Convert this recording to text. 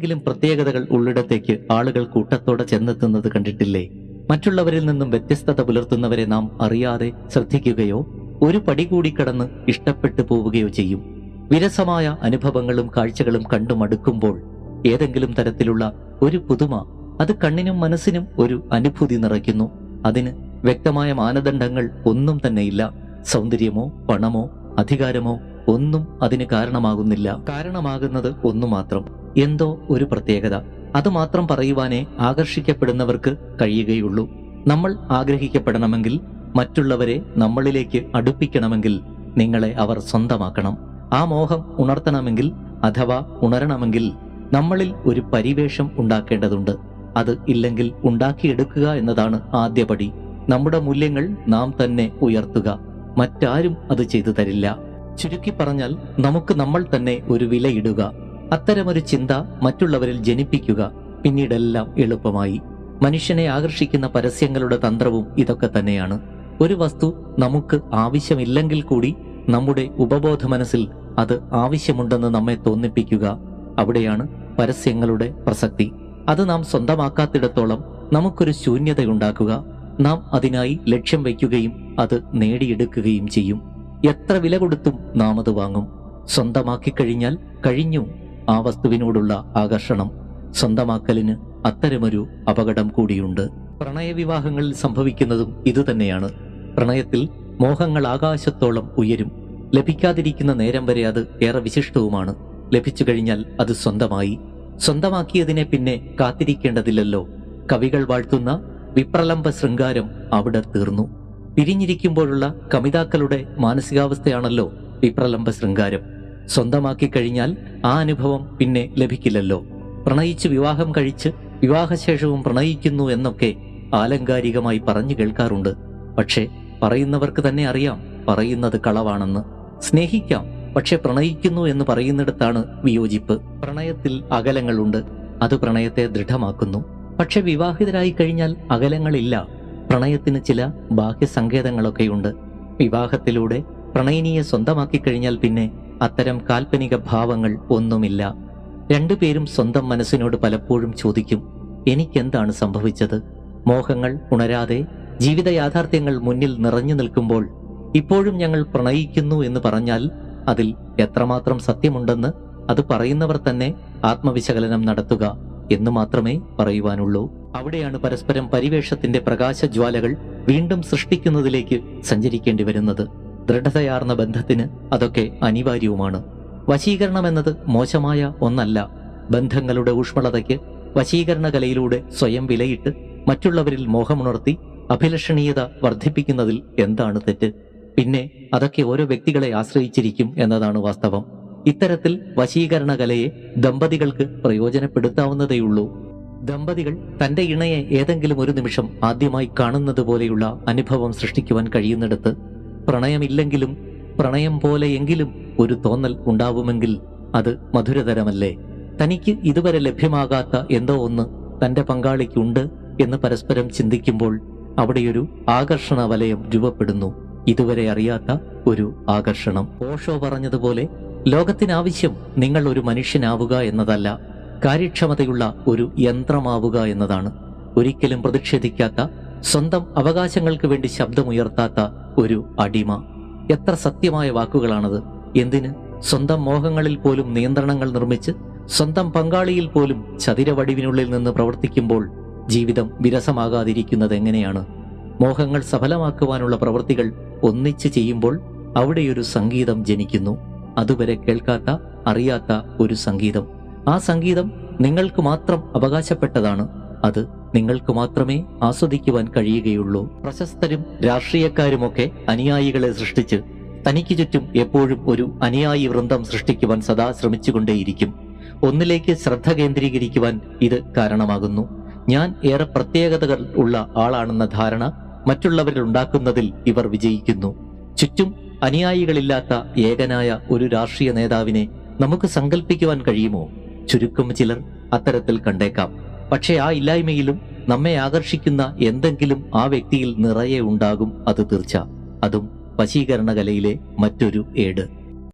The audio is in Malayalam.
എന്തെങ്കിലും പ്രത്യേകതകൾ ഉള്ളിടത്തേക്ക് ആളുകൾ കൂട്ടത്തോടെ ചെന്നെത്തുന്നത് കണ്ടിട്ടില്ലേ? മറ്റുള്ളവരിൽ നിന്നും വ്യത്യസ്തത പുലർത്തുന്നവരെ നാം അറിയാതെ ശ്രദ്ധിക്കുകയോ ഒരു പടി കൂടി കടന്ന് ഇഷ്ടപ്പെട്ടു പോവുകയോ ചെയ്യും. വിരസമായ അനുഭവങ്ങളും കാഴ്ചകളും കണ്ടു മടുക്കുമ്പോൾ ഏതെങ്കിലും തരത്തിലുള്ള ഒരു പുതുമ അത് കണ്ണിനും മനസ്സിനും ഒരു അനുഭൂതി നിറയ്ക്കുന്നു. അതിന് വ്യക്തമായ മാനദണ്ഡങ്ങൾ ഒന്നും തന്നെയില്ല. സൗന്ദര്യമോ പണമോ അധികാരമോ ഒന്നും അതിന് കാരണമാകുന്നില്ല. കാരണമാകുന്നത് ഒന്നു മാത്രം. എന്തോ ഒരു പ്രത്യേകത. അത് മാത്രം പറയുവാനേ ആകർഷിക്കപ്പെടുന്നവർക്ക് കഴിയുകയുള്ളൂ. നമ്മൾ ആഗ്രഹിക്കപ്പെടണമെങ്കിൽ മറ്റുള്ളവരെ നമ്മളിലേക്ക് അടുപ്പിക്കണമെങ്കിൽ നിങ്ങളെ അവർ സ്വന്തമാക്കണം. ആ മോഹം ഉണർത്തണമെങ്കിൽ അഥവാ ഉണരണമെങ്കിൽ നമ്മളിൽ ഒരു പരിവേഷം ഉണ്ടാക്കേണ്ടതുണ്ട്. അത് ഇല്ലെങ്കിൽ ഉണ്ടാക്കിയെടുക്കുക എന്നതാണ് ആദ്യപടി. നമ്മുടെ മൂല്യങ്ങൾ നാം തന്നെ ഉയർത്തുക. മറ്റാരും അത് ചെയ്തു തരില്ല. ചുരുക്കി പറഞ്ഞാൽ നമുക്ക് നമ്മൾ തന്നെ ഒരു വിലയിടുക അത്തരമൊരു ചിന്ത മറ്റുള്ളവരിൽ ജനിപ്പിക്കുക പിന്നീടെല്ലാം എളുപ്പമായി. മനുഷ്യനെ ആകർഷിക്കുന്ന പരസ്യങ്ങളുടെ തന്ത്രവും ഇതൊക്കെ തന്നെയാണ്. ഒരു വസ്തു നമുക്ക് ആവശ്യമില്ലെങ്കിൽ കൂടി നമ്മുടെ ഉപബോധ മനസ്സിൽ അത് ആവശ്യമുണ്ടെന്ന് നമ്മെ തോന്നിപ്പിക്കുക അവിടെയാണ് പരസ്യങ്ങളുടെ പ്രസക്തി. അത് നാം സ്വന്തമാക്കാത്തിടത്തോളം നമുക്കൊരു ശൂന്യതയുണ്ടാക്കുക. നാം അതിനായി ലക്ഷ്യം വയ്ക്കുകയും അത് നേടിയെടുക്കുകയും ചെയ്യും. എത്ര വില കൊടുത്തും നാം അത് വാങ്ങും. സ്വന്തമാക്കി കഴിഞ്ഞാൽ കഴിഞ്ഞു ആ വസ്തുവിനോടുള്ള ആകർഷണം. സ്വന്തമാക്കലിന് അത്തരമൊരു അപകടം കൂടിയുണ്ട്. പ്രണയവിവാഹങ്ങളിൽ സംഭവിക്കുന്നതും ഇതുതന്നെയാണ്. പ്രണയത്തിൽ മോഹങ്ങൾ ആകാശത്തോളം ഉയരും. ലഭിക്കാതിരിക്കുന്ന നേരം വരെ അത് ഏറെ വിശിഷ്ടവുമാണ്. ലഭിച്ചു കഴിഞ്ഞാൽ അത് സ്വന്തമായി. സ്വന്തമാക്കിയതിനെ പിന്നെ കാത്തിരിക്കേണ്ടതില്ലല്ലോ. കവികൾ വാഴ്ത്തുന്ന വിപ്രലംബ ശൃംഗാരം അവിടെ തീർന്നു. പിരിഞ്ഞിരിക്കുമ്പോഴുള്ള കമിതാക്കളുടെ മാനസികാവസ്ഥയാണല്ലോ വിപ്രലംബ ശൃംഗാരം. സ്വന്തമാക്കി കഴിഞ്ഞാൽ ആ അനുഭവം പിന്നെ ലഭിക്കില്ലല്ലോ. പ്രണയിച്ച് വിവാഹം കഴിച്ച് വിവാഹശേഷവും പ്രണയിക്കുന്നു എന്നൊക്കെ ആലങ്കാരികമായി പറഞ്ഞു കേൾക്കാറുണ്ട്. പക്ഷേ പറയുന്നവർക്ക് തന്നെ അറിയാം പറയുന്നത് കളവാണെന്ന്. സ്നേഹിക്കാം പക്ഷെ പ്രണയിക്കുന്നു എന്ന് പറയുന്നിടത്താണ് വിയോജിപ്പ്. പ്രണയത്തിൽ അകലങ്ങളുണ്ട് അത് പ്രണയത്തെ ദൃഢമാക്കുന്നു. പക്ഷെ വിവാഹിതരായി കഴിഞ്ഞാൽ അകലങ്ങളില്ല. പ്രണയത്തിന് ചില ബാഹ്യസങ്കേതങ്ങളൊക്കെയുണ്ട്. വിവാഹത്തിലൂടെ പ്രണയിനിയെ സ്വന്തമാക്കി കഴിഞ്ഞാൽ പിന്നെ അത്തരം കാൽപ്പനിക ഭാവങ്ങൾ ഒന്നുമില്ല. രണ്ടുപേരും സ്വന്തം മനസ്സിനോട് പലപ്പോഴും ചോദിക്കും എനിക്കെന്താണ് സംഭവിച്ചത്? മോഹങ്ങൾ ഉണരാതെ ജീവിത യാഥാർത്ഥ്യങ്ങൾ മുന്നിൽ നിറഞ്ഞു നിൽക്കുമ്പോൾ ഇപ്പോഴും ഞങ്ങൾ പ്രണയിക്കുന്നു എന്ന് പറഞ്ഞാൽ അതിൽ എത്രമാത്രം സത്യമുണ്ടെന്ന് അത് പറയുന്നവർ തന്നെ ആത്മവിശകലനം നടത്തുക എന്ന് മാത്രമേ പറയുവാനുള്ളൂ. അവിടെയാണ് പരസ്പരം പരിവേഷത്തിന്റെ പ്രകാശജ്വാലകൾ വീണ്ടും സൃഷ്ടിക്കുന്നതിലേക്ക് സഞ്ചരിക്കേണ്ടി വരുന്നത്. ദൃഢതയാർന്ന ബന്ധത്തിന് അതൊക്കെ അനിവാര്യവുമാണ്. വശീകരണം എന്നത് മോശമായ ഒന്നല്ല. ബന്ധങ്ങളുടെ ഊഷ്മളതയ്ക്ക് വശീകരണ കലയിലൂടെ സ്വയം വിലയിട്ട് മറ്റുള്ളവരിൽ മോഹമുണർത്തി അഭിലഷണീയത വർദ്ധിപ്പിക്കുന്നതിൽ എന്താണ് തെറ്റ്? പിന്നെ അതൊക്കെ ഓരോ വ്യക്തികളെ ആശ്രയിച്ചിരിക്കും എന്നതാണ് വാസ്തവം. ഇത്തരത്തിൽ വശീകരണ കലയെ ദമ്പതികൾക്ക് പ്രയോജനപ്പെടുത്താവുന്നതേയുള്ളൂ. ദമ്പതികൾ തന്റെ ഇണയെ ഏതെങ്കിലും ഒരു നിമിഷം ആദ്യമായി കാണുന്നത് പോലെയുള്ള അനുഭവം സൃഷ്ടിക്കുവാൻ കഴിയുന്നിടത്ത് പ്രണയമില്ലെങ്കിലും പ്രണയം പോലെയെങ്കിലും ഒരു തോന്നൽ ഉണ്ടാവുമെങ്കിൽ അത് മധുരതരമല്ലേ? തനിക്ക് ഇതുവരെ ലഭ്യമാകാത്ത എന്തോ ഒന്ന് തന്റെ പങ്കാളിക്കുണ്ട് എന്ന് പരസ്പരം ചിന്തിക്കുമ്പോൾ അവിടെയൊരു ആകർഷണ വലയം രൂപപ്പെടുന്നു. ഇതുവരെ അറിയാത്ത ഒരു ആകർഷണം. ഓഷോ പറഞ്ഞതുപോലെ ലോകത്തിനാവശ്യം നിങ്ങൾ ഒരു മനുഷ്യനാവുക എന്നതല്ല. കാര്യക്ഷമതയുള്ള ഒരു യന്ത്രമാവുക എന്നതാണ്. ഒരിക്കലും പ്രതിഷേധിക്കാത്ത സ്വന്തം അവകാശങ്ങൾക്ക് വേണ്ടി ശബ്ദമുയർത്താത്ത ഒരു അടിമ. എത്ര സത്യമായ വാക്കുകളാണത്. എന്തിന്? സ്വന്തം മോഹങ്ങളിൽ പോലും നിയന്ത്രണങ്ങൾ നിർമ്മിച്ച് സ്വന്തം പങ്കാളിയിൽ പോലും ചതിരവടിവിനുള്ളിൽ നിന്ന് പ്രവർത്തിക്കുമ്പോൾ ജീവിതം വിരസമാകാതിരിക്കുന്നത് എങ്ങനെയാണ്? മോഹങ്ങൾ സഫലമാക്കുവാനുള്ള പ്രവൃത്തികൾ ഒന്നിച്ച് ചെയ്യുമ്പോൾ അവിടെയൊരു സംഗീതം ജനിക്കുന്നു. അതുവരെ കേൾക്കാത്ത അറിയാത്ത ഒരു സംഗീതം. ആ സംഗീതം നിങ്ങൾക്ക് മാത്രം അവകാശപ്പെട്ടതാണ്. അത് നിങ്ങൾക്ക് മാത്രമേ ആസ്വദിക്കുവാൻ കഴിയുകയുള്ളൂ. പ്രശസ്തരും രാഷ്ട്രീയക്കാരുമൊക്കെ അനുയായികളെ സൃഷ്ടിച്ച് തനിക്ക് ചുറ്റും എപ്പോഴും ഒരു അനുയായി വൃന്ദം സൃഷ്ടിക്കുവാൻ സദാ ശ്രമിച്ചുകൊണ്ടേയിരിക്കും. ഒന്നിലേക്ക് ശ്രദ്ധ കേന്ദ്രീകരിക്കുവാൻ ഇത് കാരണമാകുന്നു. ഞാൻ ഏറെ പ്രത്യേകതകൾ ഉള്ള ആളാണെന്ന ധാരണ മറ്റുള്ളവരിൽ ഉണ്ടാക്കുന്നതിൽ ഇവർ വിജയിക്കുന്നു. ചുറ്റും അനുയായികളില്ലാത്ത ഏകനായ ഒരു രാഷ്ട്രീയ നേതാവിനെ നമുക്ക് സങ്കല്പിക്കുവാൻ കഴിയുമോ? ചുരുക്കം ചിലർ അത്തരത്തിൽ കണ്ടേക്കാം. പക്ഷേ ആ ഇല്ലായ്മയിലും നമ്മെ ആകർഷിക്കുന്ന എന്തെങ്കിലും ആ വ്യക്തിയിൽ നിറയെ ഉണ്ടാകും അത് തീർച്ച. അതും വശീകരണ കലയിലെ മറ്റൊരു ഏട്.